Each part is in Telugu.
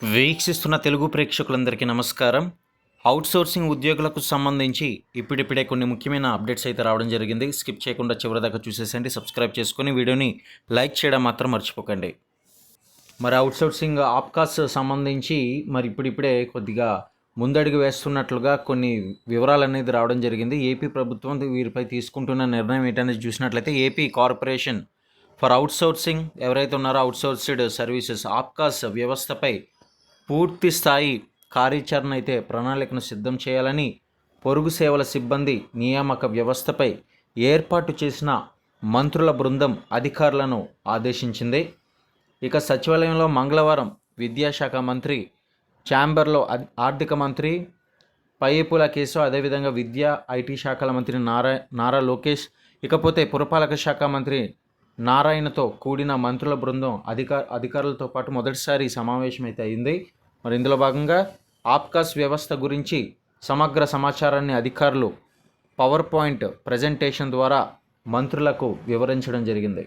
వీక్షిస్తున్న తెలుగు ప్రేక్షకులందరికీ నమస్కారం. అవుట్సోర్సింగ్ ఉద్యోగులకు సంబంధించి ఇప్పుడిప్పుడే కొన్ని ముఖ్యమైన అప్డేట్స్ అయితే రావడం జరిగింది. స్కిప్ చేయకుండా చివరిదాకా చూసేసండి సబ్స్క్రైబ్ చేసుకొని వీడియోని లైక్ చేయడం మాత్రం మర్చిపోకండి. మరి అవుట్సోర్సింగ్ ఆప్కాస్ సంబంధించి మరి ఇప్పుడిప్పుడే కొద్దిగా ముందడుగు వేస్తున్నట్లుగా కొన్ని వివరాలు అనేది రావడం జరిగింది. ఏపీ ప్రభుత్వం వీరిపై తీసుకుంటున్న నిర్ణయం ఏంటనేది చూసినట్లయితే ఏపీ కార్పొరేషన్ ఫర్ అవుట్సోర్సింగ్ ఎవరైతే ఉన్నారో అవుట్సోర్స్డ్ సర్వీసెస్ ఆప్కాస్ వ్యవస్థపై పూర్తి స్థాయి కార్యాచరణ అయితే ప్రణాళికను సిద్ధం చేయాలని పొరుగు సేవల సిబ్బంది నియామక వ్యవస్థపై ఏర్పాటు చేసిన మంత్రుల బృందం అధికారులను ఆదేశించింది. ఇక సచివాలయంలో మంగళవారం విద్యాశాఖ మంత్రి ఛాంబర్లో ఆర్థిక మంత్రి పయ్యపుల కేశవ్ అదేవిధంగా విద్యా ఐటీ శాఖల మంత్రి నారా నారా లోకేష్ ఇకపోతే పురపాలక శాఖ మంత్రి నారాయణతో కూడిన మంత్రుల బృందం అధికార అధికారులతో పాటు మొదటిసారి సమావేశం అయితే అయింది. మరి ఇందులో భాగంగా ఆప్కాస్ వ్యవస్థ గురించి సమగ్ర సమాచారాన్ని అధికారులు పవర్ పాయింట్ ప్రజెంటేషన్ ద్వారా మంత్రులకు వివరించడం జరిగింది.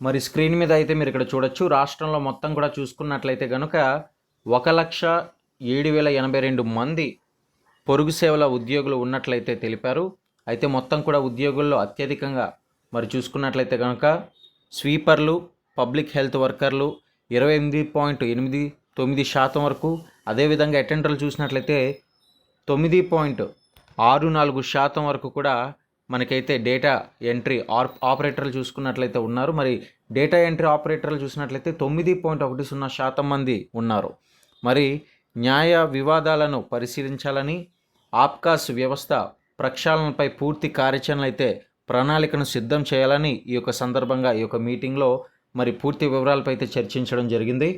మరి స్క్రీన్ మీద అయితే మీరు ఇక్కడ చూడొచ్చు. రాష్ట్రంలో మొత్తం కూడా చూసుకున్నట్లయితే కనుక ఒక లక్ష ఏడు వేల ఎనభై రెండు మంది పొరుగు సేవల ఉద్యోగులు ఉన్నట్లయితే తెలిపారు. అయితే మొత్తం కూడా ఉద్యోగుల్లో అత్యధికంగా మరి చూసుకున్నట్లయితే కనుక స్వీపర్లు పబ్లిక్ హెల్త్ వర్కర్లు ఇరవై ఎనిమిది పాయింట్ ఎనిమిది తొమ్మిది శాతం వరకు. అదేవిధంగా అటెండర్లు చూసినట్లయితే తొమ్మిది పాయింట్ ఆరు నాలుగు శాతం వరకు కూడా మనకైతే డేటా ఎంట్రీ ఆర్ ఆపరేటర్లు చూసుకున్నట్లయితే ఉన్నారు. మరి డేటా ఎంట్రీ ఆపరేటర్లు చూసినట్లయితే తొమ్మిది పాయింట్ ఒకటి సున్నా శాతం మంది ఉన్నారు. మరి న్యాయ వివాదాలను పరిశీలించాలని ఆప్కాస్ వ్యవస్థ ప్రక్షాళనపై పూర్తి కార్యాచరణ అయితే ప్రణాళికను సిద్ధం చేయాలని ఈ యొక్క సందర్భంగా ఈ యొక్క మీటింగ్లో మరి పూర్తి వివరాలపై అయితే చర్చించడం జరిగింది.